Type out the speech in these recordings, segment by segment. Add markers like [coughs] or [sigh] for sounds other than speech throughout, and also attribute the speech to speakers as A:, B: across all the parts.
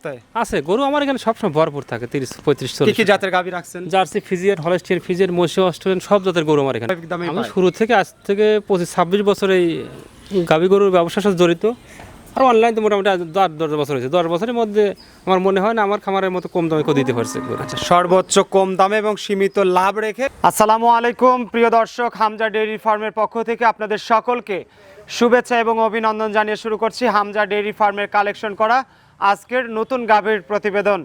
A: সপ্তাহে?
B: আছে গরু আমার এখানে সবসময় ভরপুর থাকে তিরিশ পঁয়ত্রিশ চল্লিশ
A: কি জাতের গাভী রাখছেন?
B: জার্সি ফিজিয়ার হলস্টিয়ার ফিজিয়ার মসি অস্ট্রেলিয়ান সব জাতের গরু আমার এখানে। আমি শুরু থেকে আজ থেকে পঁচিশ ছাব্বিশ বছর এই গাভী গরুর ব্যবসার সাথে জড়িত। আর অনলাইন তো মোটামুটি দশ দশ বছর হয়েছে। দশ বছরের মধ্যে আমার মনে হয় না আমার খামারের মতো কম দামে দিতে পারছে
A: আচ্ছা সর্বোচ্চ কম দামে এবং সীমিত লাভ রেখে আসসালামু আলাইকুম প্রিয় দর্শক হামজা ডেইরি ফার্মের পক্ষ থেকে আপনাদের সকলকে শুভেচ্ছা এবং অভিনন্দন জানিয়ে শুরু করছি হামজা ডেইরি ফার্মের কালেকশন করা আজকের নতুন গাভীর প্রতিবেদন।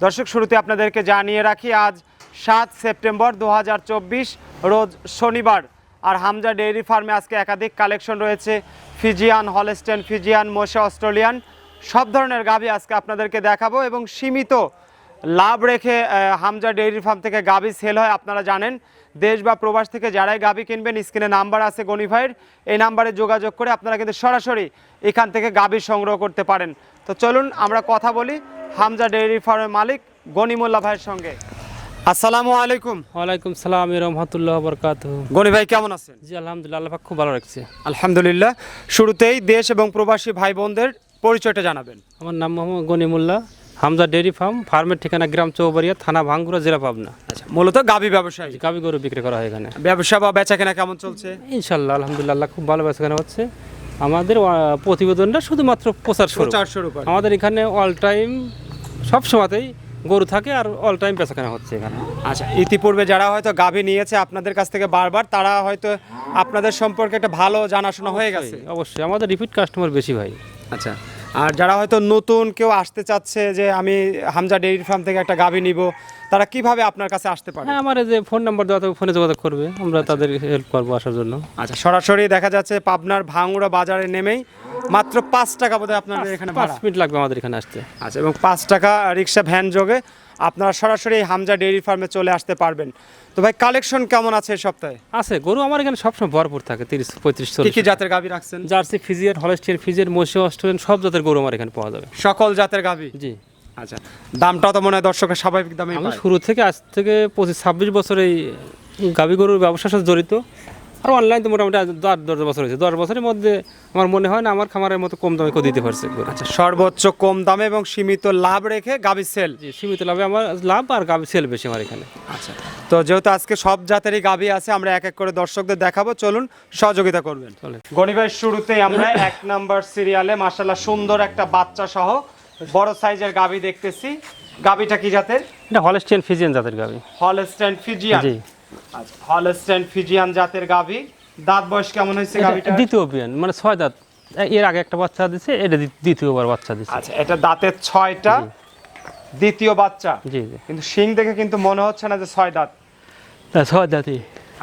A: দর্শক, শুরুতে আপনাদেরকে জানিয়ে রাখি, আজ সাত সেপ্টেম্বর দু হাজার চব্বিশ, রোজ শনিবার। আর হামজা ডেইরি ফার্মে আজকে একাধিক কালেকশন রয়েছে। ফিজিয়ান, হলস্টেন, ফিজিয়ান, মোশা অস্ট্রেলিয়ান, সব ধরনের গাভী আজকে আপনাদেরকে দেখাবো এবং সীমিত লাভ রেখে হামজা ডেইরি ফার্ম থেকে গাভী সেল হয় আপনারা জানেন। দেশ বা প্রবাস থেকে যারাই গাভী কিনবেন স্ক্রিনে নাম্বার আছে গনি ভাইয়ের এই নাম্বারে যোগাযোগ করে আপনারা কিন্তু সরাসরি এখান থেকে গাভী সংগ্রহ করতে পারেন। তো চলুন আমরা কথা বলি হামজা ডেইরি ফার্মের মালিক গনিমুল্লা ভাইয়ের সঙ্গে। আসসালামু আলাইকুম।
B: ওয়ালাইকুম সালাম রহমতুল্লাহ বরকাত
A: গনি ভাই কেমন আছেন?
B: জি আলহামদুলিল্লাহ আল্লাহ খুব ভালো রাখছে।
A: আলহামদুলিল্লাহ। শুরুতেই দেশ এবং প্রবাসী ভাই বোনদের পরিচয়টা জানাবেন।
B: আমার নাম মোহাম্মদ গনিমুল্লাহ হামজা ডেয়ারি ফার্ম ফার্মের ঠিকানা গ্রাম চৌবাড়িয়া থানা ভাঙ্গুরা জেলা পাবনা।
A: আচ্ছা মূলত গাভী ব্যবসায়ী?
B: গাভী গরু বিক্রি করা হয় এখানে।
A: ব্যবসা বা বেচা কেনা কেমন চলছে?
B: ইনশাল্লাহ আলহামদুলিল্লাহ খুব ভালো বেচাকেনা হচ্ছে। আমাদের প্রতিবেদনটা শুধুমাত্র প্রচার শুরু
A: প্রচার শুরু করে
B: আমাদের এখানে অল টাইম সব সময়তেই গরু থাকে আর অল টাইম বেচাকেনা হচ্ছে এখানে।
A: আচ্ছা ইতিপূর্বে যারা হয়তো গাভী নিয়েছে আপনাদের কাছ থেকে বারবার তারা হয়তো আপনাদের সম্পর্কে একটা ভালো জানাশোনা হয়ে গেছে।
B: অবশ্যই। আমাদের রিপিট কাস্টমার বেশি ভাই।
A: আচ্ছা আর যারা হয়তো নতুন কেউ আসতে চাচ্ছে যে আমি হামজা ডেইরি ফার্ম থেকে একটা গাভী নিব তারা কীভাবে আপনার কাছে আসতে পারে?
B: হ্যাঁ আমার যে ফোন নাম্বার দেওয়া থাকবে ফোনে যোগাযোগ করবে। আমরা তাদের হেল্প করব আসার জন্য।
A: আচ্ছা সরাসরি দেখা যাচ্ছে পাবনার ভাঙুড়া বাজারে নেমেই মাত্র পাঁচ টাকা বোধহয় আপনাদের এখানে
B: পাঁচ মিনিট লাগবে আমাদের এখানে আসতে।
A: আচ্ছা এবং পাঁচ টাকা রিক্সা ভ্যান যোগে আপনারা সরাসরি এই হামজা ডেইরি ফার্মে চলে আসতে পারবেন। তো ভাই কালেকশন কেমন আছে এই সপ্তাহে?
B: আছে গরু আমার এখানে সবসময় ভরপুর থাকে তিরিশ পঁয়ত্রিশ
A: কি কি জাতের গাভী রাখছেন?
B: জার্সি ফিজিয়ার হলস্টিয়ার ফিজিয়ার মসি অস্ট্রেলিয়ান সব জাতের গরু আমার এখানে পাওয়া যাবে।
A: সকল জাতের গাভী?
B: জি।
A: আচ্ছা দামটাও তো মনে হয় দর্শকের স্বাভাবিক দামে
B: আমি শুরু থেকে আজ থেকে পঁচিশ ছাব্বিশ বছর এই গাভী গরুর ব্যবসার সাথে জড়িত। আর অনলাইন তো মোটামুটি দশ দশ বছর হয়েছে। দশ বছরের মধ্যে আমার মনে হয় না আমার খামারের মতো কম দামে কেউ দিতে পারছে
A: আচ্ছা সর্বোচ্চ কম দামে এবং সীমিত লাভ রেখে গাভী সেল
B: সীমিত লাভে আমার লাভ আর গাভী সেল বেশি আমার এখানে।
A: আচ্ছা তো যেহেতু আজকে সব জাতেরই গাভী আছে আমরা এক এক করে দর্শকদের দেখাবো। চলুন সহযোগিতা করবেন।
B: চলে
A: গণিবের শুরুতেই আমরা এক নাম্বার সিরিয়ালে মাসাল্লাহ সুন্দর একটা বাচ্চা সহ বড় সাইজের গাবি দেখতেছি। গাভীটা কি জাতের?
B: এটা হলস্টিয়ান ফিজিয়ান জাতের গাভী
A: হলস্টেন ফিজিয়ান
B: জি।
A: আচ্ছা হলস্টেন ফিজিয়ান জাতের গাভী দাঁত বয়স কেমন হয়েছে
B: গাবিটা দ্বিতীয় বিয়ান মানে ছয় দাঁত। এর আগে একটা বাচ্চা দিছে এটা দ্বিতীয়বার বাচ্চা দিছে।
A: আচ্ছা এটা দাঁতের ছয়টা দ্বিতীয় বাচ্চা।
B: জি জি।
A: কিন্তু শিং দেখে কিন্তু মনে হচ্ছে না যে ছয় দাঁত।
B: ছয় দাঁতই।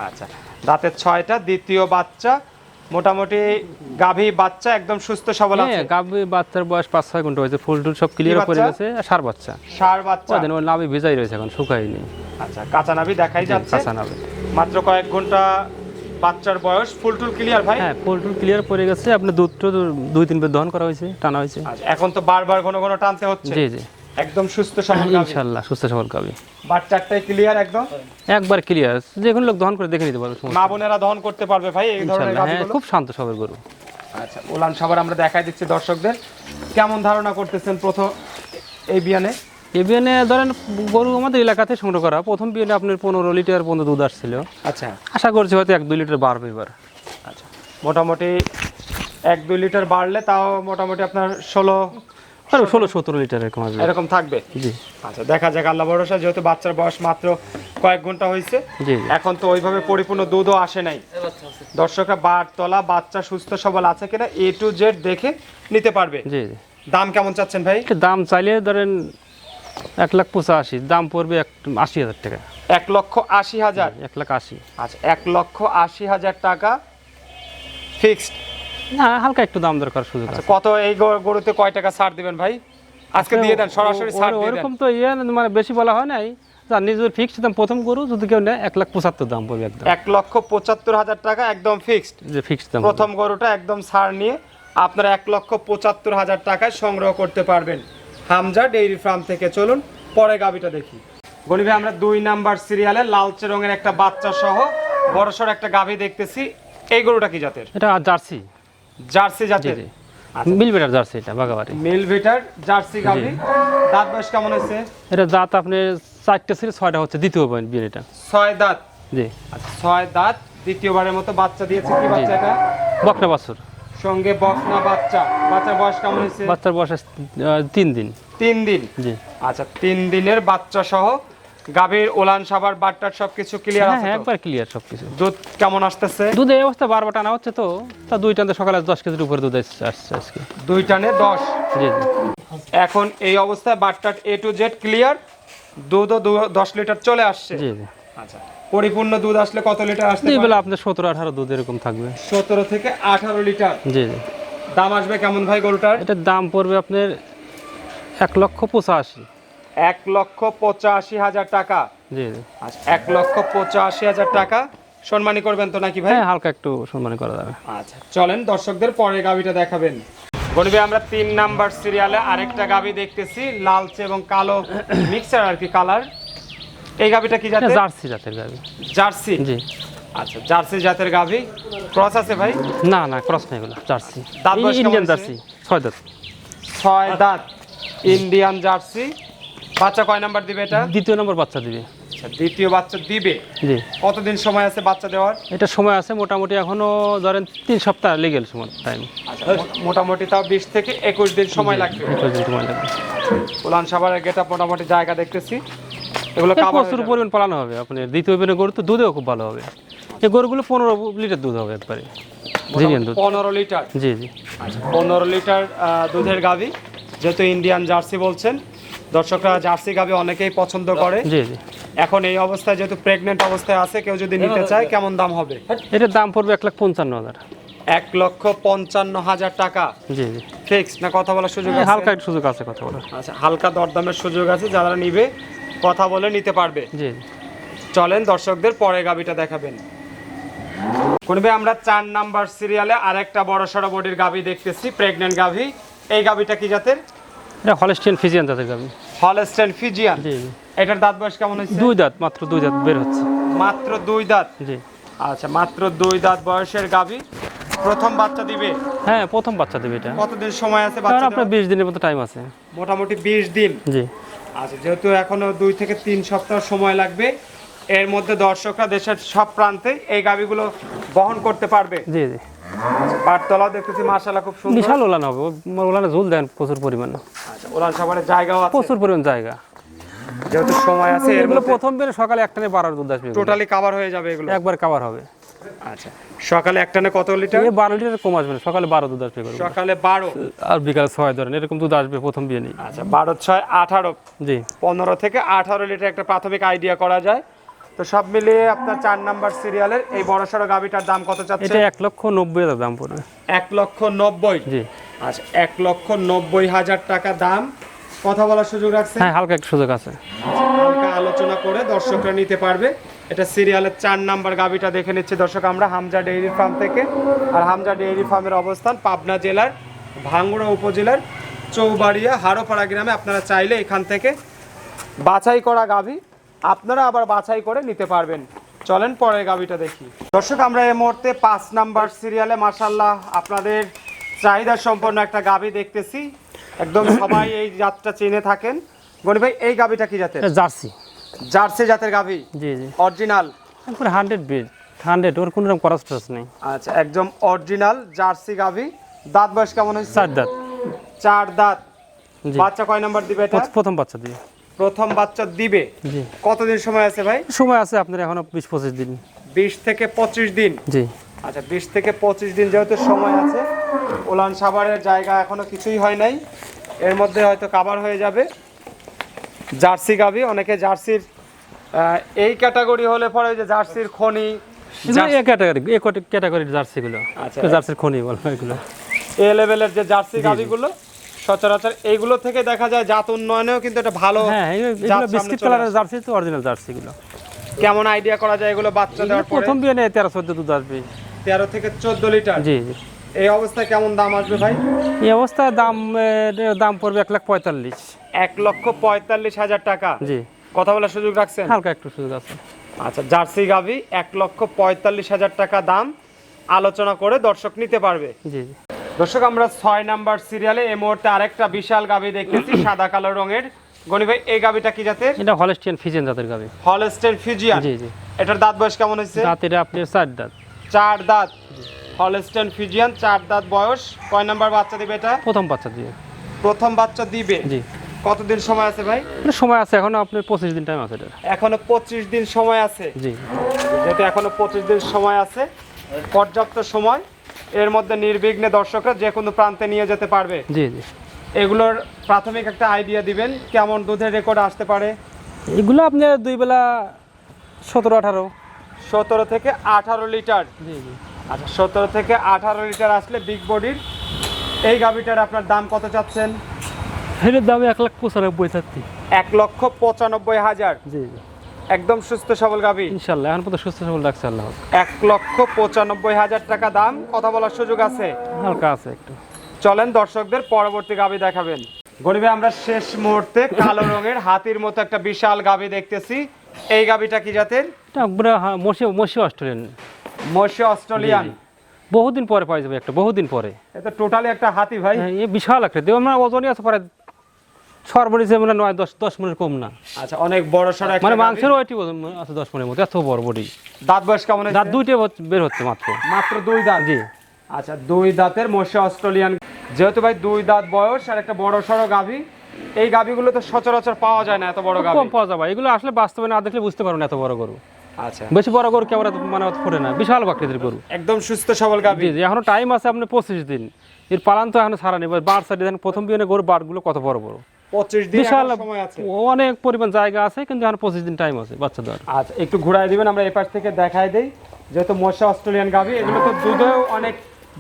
A: আচ্ছা দাঁতের ছয়টা দ্বিতীয় বাচ্চা মোটামুটি গাভী বাচ্চা একদম সুস্থ সবল আছে।
B: হ্যাঁ গাভী বাচ্চার বয়স পাঁচ ছয় ঘণ্টা হয়েছে ফুল টুল সব ক্লিয়ার করে গেছে আর সার বাচ্চা।
A: সার বাচ্চা।
B: ওর নাভি ভেজাই রয়েছে এখন শুকায়নি।
A: আচ্ছা কাঁচা নাভি দেখাই যাচ্ছে।
B: কাঁচা নাভি।
A: মাত্র কয়েক ঘণ্টা বাচ্চার বয়স ফুল টুল ক্লিয়ার ভাই?
B: হ্যাঁ ফুল টুল ক্লিয়ার করে গেছে আপনার দুধ তো দুই তিন বের দহন করা হয়েছে টানা হয়েছে।
A: আচ্ছা, এখন তো বারবার ঘন ঘন টানতে হচ্ছে।
B: জি জি।
A: একদম সুস্থ সবল গাভী
B: ইনশাল্লাহ সুস্থ সবল গাভী
A: বাচ্চাটাই ক্লিয়ার একদম?
B: একবার ক্লিয়ার যে কোনো লোক দহন করে দেখে নিতে পারবে
A: মা। বোনেরা দহন করতে পারবে ভাই এই ধরনের
B: হ্যাঁ খুব শান্ত সবের গরু।
A: আচ্ছা উলান সবার আমরা দেখাই দিচ্ছি দর্শকদের। কেমন ধারণা করতেছেন প্রথম এই বিয়ানে?
B: এই বিয়ানে ধরেন গরু আমাদের এলাকাতে সংগ্রহ করা। প্রথম বিয়ানে আপনার পনেরো লিটার পর্যন্ত দুধ আসছিল।
A: আচ্ছা।
B: আশা করছি হয়তো এক দুই লিটার বাড়বে এবার।
A: আচ্ছা মোটামুটি এক দুই লিটার বাড়লে তাও মোটামুটি আপনার ষোলো
B: ষোলো সতেরো লিটার এরকম আসবে।
A: এরকম থাকবে?
B: জি।
A: আচ্ছা দেখা যাক আল্লাহ ভরসা যেহেতু বাচ্চার বয়স মাত্র কয়েক ঘণ্টা হয়েছে এখন তো ওইভাবে পরিপূর্ণ দুধও আসে নাই। দর্শকরা বারতলা বাচ্চা সুস্থ সবল আছে কিনা এ টু জেড দেখে নিতে পারবে।
B: জি
A: দাম কেমন চাচ্ছেন ভাই?
B: দাম চাইলে ধরেন এক লাখ পঁচাশি দাম পড়বে এক আশি হাজার টাকা।
A: এক লক্ষ আশি হাজার?
B: এক লাখ আশি।
A: আচ্ছা এক লক্ষ আশি হাজার টাকা ফিক্সড
B: না হালকা একটু দাম দরকার সুযোগ আছে।
A: কত এই গরুতে কয় টাকা ছাড় দিবেন ভাই? আজকে দিয়ে দেন সরাসরি ছাড় দিয়ে দেন।
B: ওরকম তো ইয়ে মানে বেশি বলা হয় নাই। যার নিজের ফিক্সড দাম প্রথম গরু যদি কেউ নেয় এক লাখ পঁচাত্তর দাম পড়বে একদম।
A: এক লক্ষ পঁচাত্তর হাজার টাকা একদম ফিক্সড
B: যে ফিক্সড দাম।
A: প্রথম গরুটা একদম ছাড় নিয়ে আপনারা এক লক্ষ পঁচাত্তর হাজার টাকায় সংগ্রহ করতে পারবেন। হামজা ডেইরি ফার্ম থেকে চলুন পরে গাবিটা দেখি। গরিবে আমরা দুই নাম্বার সিরিয়ালে লালচে রঙের একটা বাচ্চা সহ বড়সড় একটা গাভী দেখতেছি। এই গরুটা কি জাতের?
B: এটা জার্সি।
A: জার্সি জাতের?
B: জি মিল বেটার জার্সি এটা বাগাবাড়ি
A: মিল ভিটার জার্সি গাভি। দাঁত বয়স কেমন হয়েছে?
B: এটা দাঁত আপনি চারটে ছিল ছয়টা হচ্ছে দ্বিতীয় বিয়ে এটা।
A: ছয় দাঁত?
B: জি।
A: আচ্ছা ছয় দাঁত দ্বিতীয়বারের মতো বাচ্চা দিয়েছে কি বাচ্চা এটা?
B: বকনা বাছুর।
A: সঙ্গে বকনা বাচ্চা। বাচ্চার বয়স কেমন হয়েছে?
B: বাচ্চার বয়স তিন দিন।
A: তিন দিন?
B: জি।
A: আচ্ছা তিন দিনের বাচ্চা সহ গাভীর ওলান সাবার বাট্টার সবকিছু ক্লিয়ার আছে
B: হ্যাঁ একবার ক্লিয়ার সব কিছু
A: দুধ কেমন আসতেছে?
B: দুধ এই অবস্থা বারবার টানা হচ্ছে তো। তা দুই টানে সকালে দশ কেজির উপরে দুধ আসছে আজকে।
A: দুই টানে দশ?
B: জি জি।
A: এখন এই অবস্থায় বাট্টার এ টু জেড ক্লিয়ার দুধও দু- দশ লিটার চলে আসছে।
B: জি জি।
A: আচ্ছা পরিপূর্ণ দুধ আসলে কত লিটার আসতে
B: এই বেলা আপনার সতেরো আঠারো দুধ এরকম থাকবে।
A: সতেরো থেকে আঠারো লিটার।
B: জি জি।
A: দাম আসবে কেমন ভাই গরুটার?
B: এটার দাম পড়বে আপনার এক লক্ষ পঁচাশি।
A: এক লক্ষ পঁচাশি হাজার টাকা। আচ্ছা এক লক্ষ পঁচাশি হাজার টাকা। সম্মানী করবেন তো নাকি ভাই?
B: হ্যাঁ হালকা একটু সম্মান করা যাবে।
A: আচ্ছা চলেন দর্শকদের পরে গাবিটা দেখাবেন। গরিবে আমরা তিন নাম্বার সিরিয়ালে আরেকটা গাবি দেখতেছি লালচে এবং কালো মিক্সার আর কি কালার এই গাবিটা কি জাতের?
B: জার্সি জাতের গাবি।
A: জার্সি?
B: জি।
A: আচ্ছা জার্সি জাতের গাবি। ক্রস আছে ভাই?
B: না না ক্রস না এগুলো জার্সি। ইন্ডিয়ান জার্সি ছয় দাঁত।
A: ছয় দাঁত। Indian Jersey. বাচ্চা কয় নাম্বার দিবে এটা?
B: দ্বিতীয় নম্বর বাচ্চা দিবে।
A: আচ্ছা দ্বিতীয় বাচ্চা দিবে।
B: জি।
A: কতদিন সময় আছে বাচ্চা দেওয়ার?
B: এটা সময় আছে মোটামুটি এখনও ধরেন তিন সপ্তাহ লেগেল সময় টাইম
A: আচ্ছা মোটামুটি তাও বিশ থেকে একুশ দিন সময় লাগবে।
B: একুশ দিন সময় লাগবে।
A: উলান সাভারের গেটা মোটামুটি জায়গা দেখতেছি। এগুলো
B: প্রচুর পরিমাণ পালানো হবে আপনি দ্বিতীয় বেনে গরু তো দুধেও খুব ভালো হবে। এই গরুগুলো পনেরো লিটার দুধ হবে একবারে
A: পনেরো লিটার।
B: জি জি।
A: আচ্ছা পনেরো লিটার দুধের গাভি যেহেতু ইন্ডিয়ান জার্সি বলছেন দর্শকরা জার্সি গাভি অনেকেই পছন্দ করে।
B: জি জি।
A: এখন এই অবস্থায় যেহেতু প্রেগনেন্ট অবস্থায় আছে কেউ যদি নিতে চায় কেমন দাম হবে?
B: এটার দাম পড়বে এক লাখ পঞ্চান্ন হাজার।
A: এক লক্ষ পঞ্চান্ন হাজার টাকা।
B: জি জি।
A: ফিক্স না কথা বলার সুযোগ আছে?
B: হালকা সুযোগ আছে কথা বলার।
A: আচ্ছা হালকা দরদামের সুযোগ আছে যারা নিবে কথা বলে নিতে পারবে।
B: জি
A: চলেন দর্শকদের পরে গাবিটা দেখাবেন। কোনবে আমরা চার নাম্বার সিরিয়ালে আরেকটা বড় সড়ো বডির গাভি দেখতেছি প্রেগনেন্ট গাভি। এই গাভিটা কি জাতের?
B: এটা ফিজিয়ান জাতের গাবি
A: ফিজিয়ান?
B: জি
A: এটার দাঁত বয়স কেমন হয়েছে?
B: দুই দাঁত মাত্র দুই দাঁত বের হচ্ছে।
A: মাত্র দুই দাঁত?
B: জি।
A: আচ্ছা মাত্র দুই দাঁত বয়সের গাভি। প্রথম বাচ্চা দিবে?
B: হ্যাঁ প্রথম বাচ্চা দেবে এটা।
A: কতদিন সময় আছে বাচ্চা
B: আপনার
A: দেওয়ার?
B: বিশ দিনের মতো টাইম আছে।
A: মোটামুটি বিশ দিন?
B: জি।
A: আচ্ছা যেহেতু এখনও দুই থেকে তিন সপ্তাহ সময় লাগবে এর মধ্যে দর্শকরা দেশের সব প্রান্তে এই গাভিগুলো বহন করতে পারবে?
B: জি জি।
A: পাটতলাও দেখতেছি মাশাআল্লাহ খুব সুন্দর।
B: বিশাল ওলান হবে। ওলানে ঝুল দেন প্রচুর পরিমাণ।
A: আচ্ছা ওলান সাভারের জায়গাও আছে।
B: প্রচুর পরিমাণ জায়গা।
A: যেহেতু সময় আছে
B: এগুলো প্রথম বের সকালে একটানে বারো দুধ আসবে
A: টোটালি কভার হয়ে যাবে এগুলো।
B: একবার কাবার হবে।
A: আচ্ছা সকালে একটানে কত লিটার?
B: এই বারো লিটার কম আসবে না সকালে বারো দুধ আসবে
A: সকালে বারো?
B: আর বিকালে ছয় ধরেন এরকম দুধ আসবে প্রথম বিয়ে নেই।
A: আচ্ছা বারো ছয় আঠারো।
B: জি।
A: পনেরো থেকে আঠারো লিটার একটা প্রাথমিক আইডিয়া করা যায়। তো সব মিলিয়ে আপনার চার নাম্বার সিরিয়ালের এই বড় সড়ো গাভিটার দাম কত চাচ্ছে
B: এটা এক লক্ষ নব্বই হাজার দাম পড়বে।
A: এক লক্ষ নব্বই।
B: জি।
A: আচ্ছা এক লক্ষ নব্বই হাজার টাকা দাম। কথা বলার সুযোগ রাখছে
B: হ্যাঁ হালকা একটু সুযোগ আছে।
A: হালকা আলোচনা করে দর্শকরা নিতে পারবে। এটা সিরিয়ালের চার নাম্বার গাভিটা দেখে নিচ্ছে দর্শক আমরা হামজা ডেইরি ফার্ম থেকে। আর হামজা ডেইরি ফার্মের অবস্থান পাবনা জেলার ভাঙ্গুড়া উপজেলার চৌবাড়িয়া হাড়োপাড়া গ্রামে। আপনারা চাইলে এখান থেকে বাছাই করা গাভি আপনারা আবার বাছাই করে নিতে পারবেন। চলেন পরের গাভিটা দেখি। দর্শক আমরা এই মুহূর্তে পাঁচ নাম্বার সিরিয়ালে মাসাল্লাহ আপনাদের চাহিদা সম্পন্ন একটা গাভি দেখতেছি। একদম [coughs] সবাই এই জাতটা চিনে থাকেন। গনি ভাই এই গাভিটা কি জাতের?
B: জার্সি।
A: জার্সি জাতের গাভি?
B: জি জি।
A: অরিজিনাল
B: একবারে হান্ড্রেড বিট হান্ড্রেড ওর কোনো রকম করাস টরাস নেই।
A: আচ্ছা একদম অরিজিনাল জার্সি গাভি। দাঁত বয়স কেমন হয়েছে?
B: চার দাঁত।
A: চার দাঁত।
B: জি।
A: বাচ্চা কয় নাম্বার দিবে এটা?
B: প্রথম বাচ্চা দিবে
A: প্রথম বাচ্চা দিবে?
B: জি।
A: কতদিন সময় আছে ভাই?
B: সময় আছে আপনার এখনও বিশ পঁচিশ দিন।
A: বিশ থেকে পঁচিশ দিন?
B: জি।
A: আচ্ছা বিশ থেকে পঁচিশ দিন যেহেতু সময় আছে ওলান সাভারের জায়গা এখনও কিছুই হয় নাই। এর মধ্যে হয়তো কাভার হয়ে যাবে। জার্সি গাভি অনেকে জার্সির এই ক্যাটাগরি হলে পরে যে জার্সির খনি
B: এগুলো ক্যাটাগরি এ ক্যাটাগরির জার্সিগুলো। জার্সির খনি বল এগুলো।
A: এ লেভেলের যে জার্সি সচরাচর এইগুলো থেকে দেখা যায় জাত উন্নয়নেও কিন্তু এটা ভালো
B: হ্যাঁ বিস্কিট কালারের জার্সি তো অরিজিনাল জার্সিগুলো।
A: কেমন আইডিয়া করা যায় এগুলো বাচ্চা দেওয়ার পরে
B: প্রথম বিয়ে তেরো চোদ্দ দুধ আসবে।
A: তেরো থেকে চোদ্দ লিটার?
B: জি জি।
A: এই অবস্থায় কেমন দাম আসবে ভাই?
B: এই অবস্থায় দাম দাম পড়বে এক লাখ পঁয়তাল্লিশ।
A: এক লক্ষ পঁয়তাল্লিশ হাজার টাকা?
B: জি।
A: কথা বলার সুযোগ রাখছেন?
B: হালকা একটু সুযোগ আছে।
A: আচ্ছা জার্সি গাভি এক লক্ষ পঁয়তাল্লিশ হাজার টাকা দাম। আলোচনা করে দর্শক নিতে পারবে।
B: জি জি।
A: দর্শক আমরা ছয় নাম্বার সিরিয়ালে এই মুহূর্তে আরেকটা বিশাল গাভী দেখতেছি [clears throat] সাদা কালো রঙের। গনি ভাই এই গাভীটা কি জাতের?
B: এটা হলেস্টিয়ান ফিজেন জাতের গাবি
A: হলস্টেন ফিজিয়ান?
B: জি জি।
A: এটার দাঁত বয়স কেমন হয়েছে?
B: দাঁত এটা আপনার চার দাঁত।
A: চার দাঁত। হলস্টেন ফিজিয়ান চার দাঁত বয়স। কয় নাম্বার বাচ্চা দিবে এটা?
B: প্রথম বাচ্চা দিবে
A: প্রথম বাচ্চা দিবে।
B: জি।
A: কতদিন সময় আছে ভাই?
B: মানে সময় আছে এখনও আপনার পঁচিশ দিন টাইম আছে এটার
A: এখনও পঁচিশ দিন সময় আছে।
B: জি।
A: যেহেতু এখনও পঁচিশ দিন সময় আছে পর্যাপ্ত সময়। এর মধ্যে নির্বিঘ্নে দর্শকরা যে কোনো প্রান্তে নিয়ে যেতে পারবে।
B: জি জি।
A: এগুলোর প্রাথমিক একটা আইডিয়া দিবেন কেমন দুধের রেকর্ড আসতে পারে?
B: এগুলো আপনার দুই বেলা সতেরো আঠারো।
A: সতেরো থেকে আঠারো লিটার। আচ্ছা সতেরো থেকে আঠারো লিটার আসলে বিগ বডির এই গাভিটার আপনার দাম কত চাচ্ছেন?
B: এটার দাম এক লাখ পঁচানব্বই চাচ্ছি।
A: এক লক্ষ পঁচানব্বই হাজার।
B: জি জি।
A: একদম সুস্থ সবল গাভি।
B: ইনশাল্লাহ এখন পর্যন্ত সুস্থ সবল রাখছে আল্লাহ
A: এক লক্ষ পঁচানব্বই হাজার টাকা দাম। কথা বলার সুযোগ আছে?
B: হালকা আছে একটু।
A: চলেন দর্শকদের পরবর্তী গাভি দেখাবেন। গরিবে আমরা শেষ মুহূর্তে কালো রঙের হাতির মতো একটা বিশাল গাভি দেখতেছি। এই গাভিটা কি জাতের?
B: পুরো মসি মসি অস্ট্রেলিয়ান।
A: মৎস্য অস্ট্রেলিয়ান।
B: বহুদিন পরে পাওয়া যাবে একটা বহুদিন পরে।
A: এটা টোটালি একটা হাতি ভাই।
B: হ্যাঁ, এ বিশাল একটা দেব আমরা ওজনই আছে প্রায় সর্বনিচে মানে নয় দশ দশ মনের কম না।
A: আচ্ছা অনেক বড় সড়ো
B: মানে মাংসের ওইটি আছে দশ মনের মতো এত বড় বডি।
A: দাঁত বয়স কেমন?
B: দাঁত দুইটা বের হচ্ছে মাত্র।
A: মাত্র দুই দাঁত?
B: জি।
A: আচ্ছা দুই দাঁতের মৎস্য অস্ট্রেলিয়ান। যেহেতু ভাই দুই দাঁত বয়স আর একটা বড় সড়ো গাভি এই গাভিগুলো তো সচরাচর পাওয়া যায় না এত বড় গাভি।
B: কম পাওয়া যাবে। এগুলো আসলে বাস্তবে না দেখলে বুঝতে পারব না এত বড় গরু।
A: আচ্ছা।
B: বেশি বড় গরু কেমন মানে ফোটে না। বিশাল বাকৃতির গরু।
A: একদম সুস্থ সবল গাভি।
B: জি এখনও টাইম আছে আপনার পঁচিশ দিন। এর পালান তো এখনও ছাড়া নেই বার সাইডে দেখেন প্রথম বিয়ে গরু বারগুলো কত বড় বড়।
A: পঁচিশ দিন
B: বিশাল
A: সময় আছে।
B: অনেক পরিমাণ জায়গা আছে কিন্তু এখন পঁচিশ দিন টাইম আছে বাচ্চা দেওয়ার।
A: আচ্ছা একটু ঘুরাই দিবেন আমরা এপাশ থেকে দেখাই দেই। যেহেতু মশা অস্ট্রেলিয়ান গাভি এগুলো তো দুধেও অনেক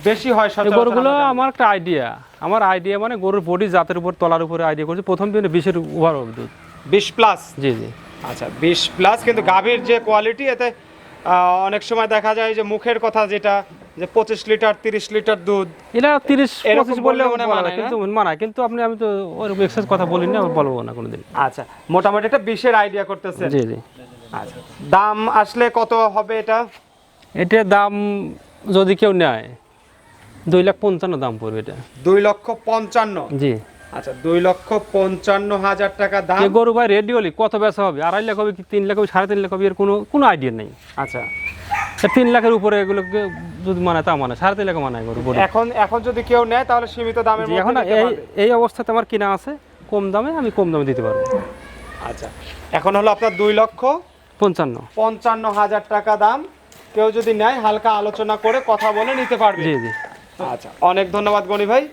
A: বেশি হয়
B: গরুগুলো
A: আমার
B: একটা আইডিয়া আমার আইডিয়া মানে গরুর বডি জাতের উপর তলার উপরে আইডিয়া করছি। প্রথম দিনে বিশের ওভার দুধ।
A: 20 প্লাস
B: জি জি।
A: আচ্ছা 20 প্লাস কিন্তু গাভীর যে কোয়ালিটি এতে অনেক সময় দেখা যায় যে মুখের কথা যেটা যে 25 লিটার 30 লিটার দুধ
B: এটা তিরিশ পঁচিশ
A: বললে মনে
B: যায়, কিন্তু মানায়। কিন্তু আপনি আমি তো ওরকম এক্সেস কথা বলিনি আমি বলব না কোনোদিন।
A: আচ্ছা মোটামুটি একটা বিশের আইডিয়া করতেছেন।
B: জি জি।
A: আচ্ছা দাম আসলে কত হবে এটা?
B: এটার দাম যদি কেউ নেয় দুই লাখ পঞ্চান্ন দাম পড়বে এটা।
A: দুই লক্ষ পঞ্চান্ন?
B: জি।
A: আচ্ছা দুই লক্ষ পঞ্চান্ন হাজার টাকা দাম।
B: গরু ভাই রেডিওলি কত বেচা হবে? আড়াই লাখ হবে কি তিন লাখ হবে সাড়ে তিন লাখ হবে এর কোনো কোনো আইডিয়া নেই।
A: আচ্ছা।
B: তিন লাখের উপরে এগুলোকে যদি মানায় তা মানে সাড়ে তিন লাখ মানায় গরু।
A: এখন এখন যদি কেউ নেয় তাহলে সীমিত মধ্যে
B: এখন এই এই অবস্থাতে আমার কিনা আছে কম দামে আমি কম দামে দিতে পারব।
A: আচ্ছা। এখন হলো আপনার দুই লক্ষ
B: পঞ্চান্ন।
A: পঞ্চান্ন হাজার টাকা দাম। কেউ যদি নেয় হালকা আলোচনা করে কথা বলে নিতে পারবে।
B: জি জি।
A: আচ্ছা অনেক ধন্যবাদ গণি ভাই।